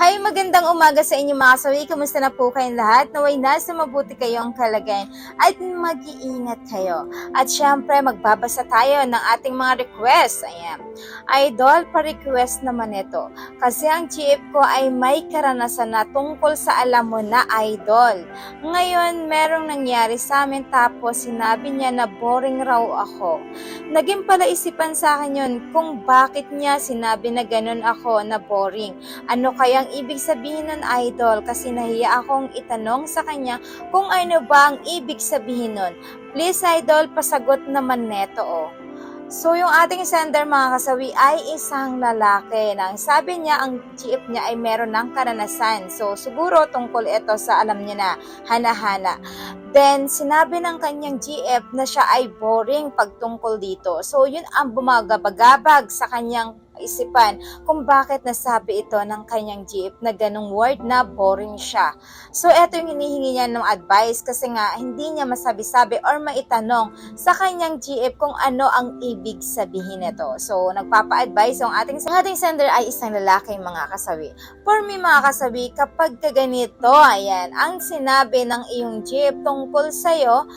Hi, magandang umaga sa inyo mga kasawi. Kumusta na po kayong lahat? Naway nasa mabuti kayong kalagayan at mag-iingat kayo. At syempre, magbabasa tayo ng ating mga requests. Ayan. Idol, pa-request naman ito. Kasi ang GF ko ay may karanasan na tungkol sa alam mo na idol. Ngayon, merong nangyari sa amin tapos sinabi niya na boring raw ako. Naging palaisipan sa akin yun kung bakit niya sinabi na ganun ako na boring. Ano kayang ibig sabihin nun, idol? Kasi nahiya akong itanong sa kanya kung ano ba ang ibig sabihin nun. Please, idol, pasagot naman neto, oh. So, yung ating sender mga kasawi ay isang lalaki na ang sabi niya, ang GF niya ay meron ng karanasan. So, siguro tungkol ito sa alam niya na, hana-hana. Then, sinabi ng kanyang GF na siya ay boring pagtungkol dito. So, yun ang bumagabagabag sa kanyang isipan kung bakit nasabi ito ng kanyang GF na ganong word na boring siya. So, eto yung hinihingi niya ng advice kasi nga hindi niya masabi-sabi or maitanong sa kanyang GF kung ano ang ibig sabihin nito. So, nagpapa-advise yung ating, ang ating sender ay isang lalaki mga kasawi. For me mga kasawi, kapag ka ganito, ayan, ang sinabi ng iyong GF tungkol sa'yo,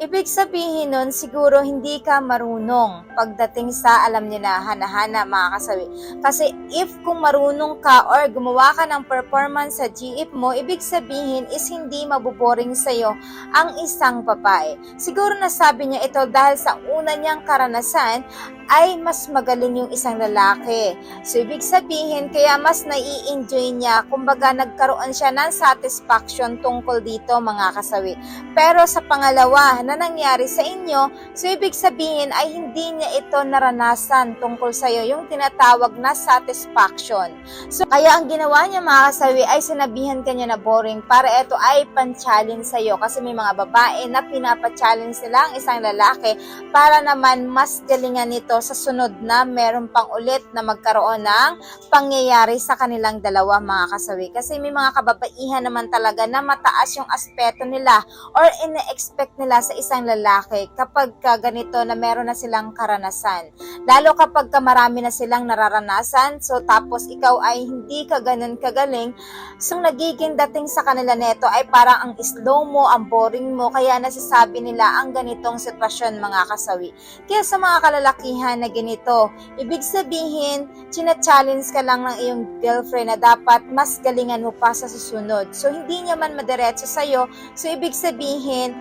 Ibig sabihin nun, siguro hindi ka marunong pagdating sa alam niyo na hana-hana mga kasawi. Kasi if kung marunong ka or gumawa ka ng performance sa GF mo, ibig sabihin is hindi mabuboring sa'yo ang isang babae. Siguro nasabi niya ito dahil sa una niyang karanasan ay mas magaling yung isang lalaki. So, ibig sabihin, kaya mas nai-enjoy niya, kumbaga nagkaroon siya ng satisfaction tungkol dito mga kasawi. Pero sa pangalawa na nangyari sa inyo, so ibig sabihin ay hindi niya ito naranasan tungkol sa iyo, yung tinatawag na satisfaction. So, kaya ang ginawa niya mga kasawi ay sinabihan kanya na boring para ito ay pan-challenge sa iyo kasi may mga babae na pinapa-challenge nila ang isang lalaki para naman mas galingan nito sa sunod na meron pang ulit na magkaroon ng pangyayari sa kanilang dalawa mga kasawi. Kasi may mga kababaihan naman talaga na mataas yung aspeto nila or ine-expect nila sa isang lalaki kapag ka ganito na meron na silang karanasan. Lalo kapag ka marami na silang nararanasan, so tapos ikaw ay hindi ka ganun kagaling, so nagiging dating sa kanila neto ay parang ang slow mo, ang boring mo, kaya nasasabi nila ang ganitong sitwasyon mga kasawi. Kaya sa mga kalalakihan na ganito, ibig sabihin, china-challenge ka lang ng iyong girlfriend na dapat mas galingan mo pa sa susunod. So hindi niya man madiretso sa'yo, so ibig sabihin,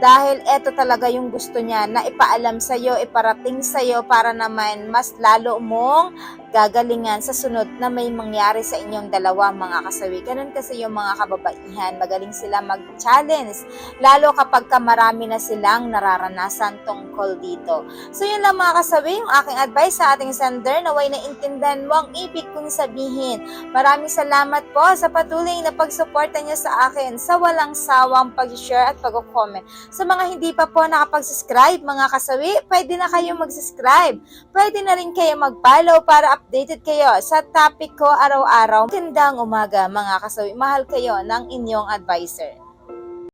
dahil eto talaga yung gusto niya na ipaalam sa iyo, iparating sa iyo para naman mas lalo mong gagalingan sa sunod na may mangyari sa inyong dalawa mga kasawi. Ganun kasi yung mga kababaihan, magaling sila mag-challenge, lalo kapag ka marami na silang nararanasan tungkol dito. So yun lang mga kasawi, yung aking advice sa ating sender, naway na intindihan mo ang ibig kong sabihin. Maraming salamat po sa patuloy na pagsuporta niyo sa akin sa walang sawang pag-share at pag-comment. Sa mga hindi pa po nakapag-subscribe mga kasawi, pwede na kayo mag-subscribe. Pwede na rin kayo mag-follow para updated kayo sa topic ko araw-araw. Gandang umaga mga kasawi. Mahal kayo ng inyong advisor.